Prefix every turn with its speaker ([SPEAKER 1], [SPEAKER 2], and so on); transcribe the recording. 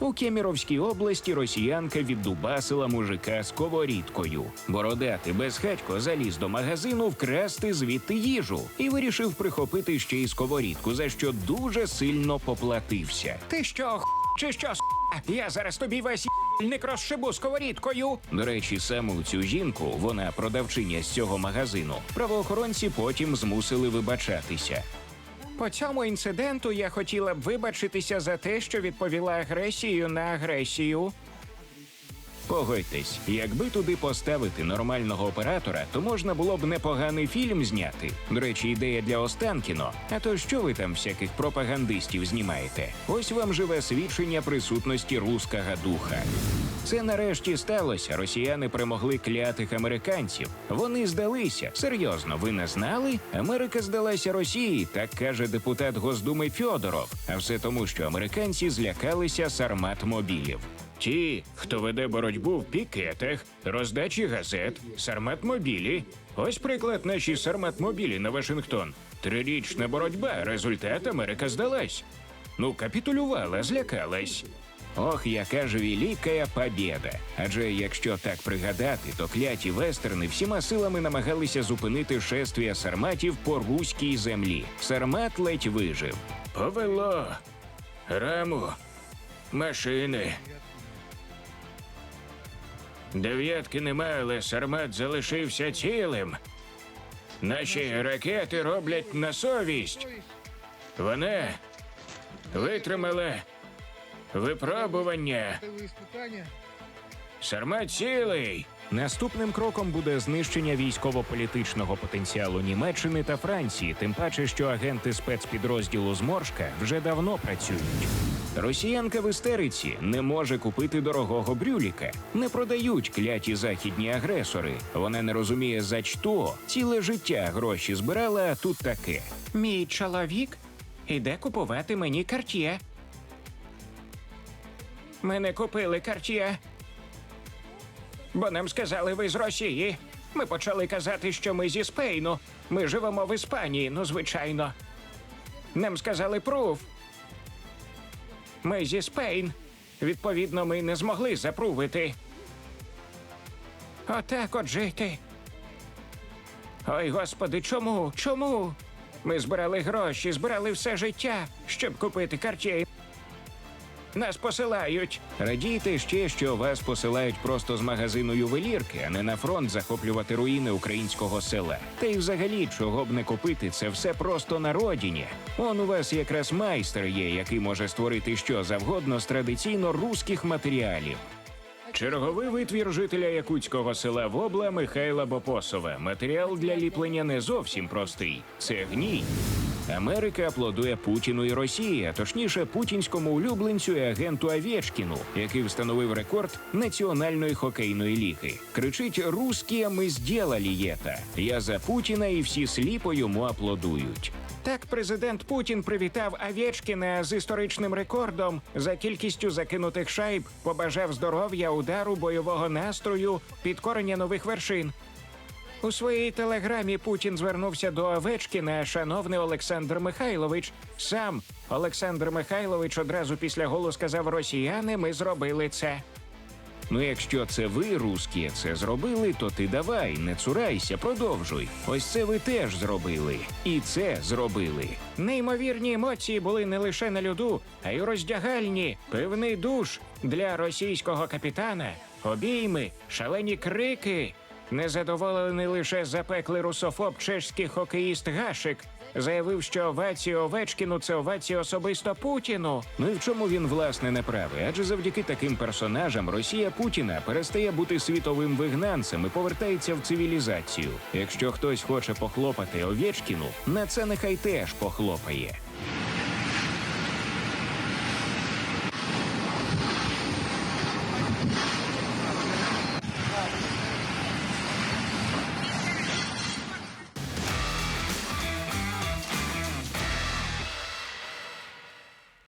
[SPEAKER 1] У Кеміровській області росіянка віддубасила мужика сковорідкою. Бородати безхатько заліз до магазину вкрасти звідти їжу і вирішив прихопити ще й сковорідку, за що дуже сильно поплатився. Ти що, х** чи що, с***? Я зараз тобі весь їбальник розшибу сковорідкою. До речі, саму цю жінку, вона продавчиня з цього магазину. Правоохоронці потім змусили вибачатися. По цьому інциденту я хотіла б вибачитися за те, що відповіла агресією на агресію. Погодьтесь, якби туди поставити нормального оператора, то можна було б непоганий фільм зняти. До речі, ідея для Останкіно. А то що ви там всяких пропагандистів знімаєте? Ось вам живе свідчення присутності рускага духа. Це нарешті сталося. Росіяни перемогли клятих американців. Вони здалися. Серйозно, ви не знали? Америка здалася Росії, так каже депутат Госдуми Фьодоров. А все тому, що американці злякалися сармат-мобілів. Ті, хто веде боротьбу в пікетах, роздачі газет, сармат-мобілі. Ось приклад наші сармат-мобілі на Вашингтон. Трирічна боротьба, результат Америка здалась. Ну, капітулювала, злякалась. Ох, яка ж велика побєда. Адже якщо так пригадати, то кляті вестерни всіма силами намагалися зупинити шествія сарматів по руській землі. Сармат ледь вижив. Повело. Раму. Машини. Дев'ятки нема, але сармат залишився цілим. Наші ракети роблять на совість. Вона витримала випробування. Сармат цілий. Наступним кроком буде знищення військово-політичного потенціалу Німеччини та Франції, тим паче, що агенти спецпідрозділу Зморшка вже давно працюють. Росіянка в істериці не може купити дорогого брюліка. Не продають кляті західні агресори. Вона не розуміє за що. Ціле життя гроші збирала, а тут таке. Мій чоловік іде купувати мені карт'є. Ми не купили карт'є. Бо нам сказали, ви з Росії. Ми почали казати, що ми зі Спейну. Ми живемо в Іспанії, ну звичайно. Нам сказали пруф. Ми зі Спейн. Відповідно, ми не змогли запрувити. Отак от жити. Ой, господи, чому? Чому? Ми збирали гроші, збирали все життя, щоб купити карт'є. Нас посилають. Радійте ще, що вас посилають просто з магазину ювелірки, а не на фронт захоплювати руїни українського села. Та й взагалі, чого б не купити, це все просто на родині. Он у вас якраз майстер є, який може створити що завгодно з традиційно руських матеріалів. Черговий витвір жителя якутського села Вобла Михайла Бопосова. Матеріал для ліплення не зовсім простий. Це гній. Америка аплодує Путіну і Росії, а точніше путінському улюбленцю і агенту Авєчкіну, який встановив рекорд національної хокейної ліги. Кричить: «Русські, ми здєлалі єта. Я за Путіна і всі сліпо йому аплодують. Так, президент Путін привітав Авєчкіна з історичним рекордом за кількістю закинутих шайб, побажав здоров'я, удару, бойового настрою, підкорення нових вершин. У своїй телеграмі Путін звернувся до Овечкіна, шановний Олександр Михайлович. Сам Олександр Михайлович одразу після голу сказав: Росіяни, ми зробили це. Ну, якщо це ви, русські, це зробили, то ти давай, не цурайся, продовжуй. Ось це ви теж зробили. І це зробили. Неймовірні емоції були не лише на льоду, а й у роздягальні, пивний душ для російського капітана, обійми, шалені крики. Незадоволений лише запеклий русофоб чешський хокеїст Гашик заявив, що овації Овечкіну це овації особисто Путіну. Ну і в чому він власне не правий? Адже завдяки таким персонажам Росія Путіна перестає бути світовим вигнанцем і повертається в цивілізацію. Якщо хтось хоче похлопати Овечкіну, на це нехай теж похлопає.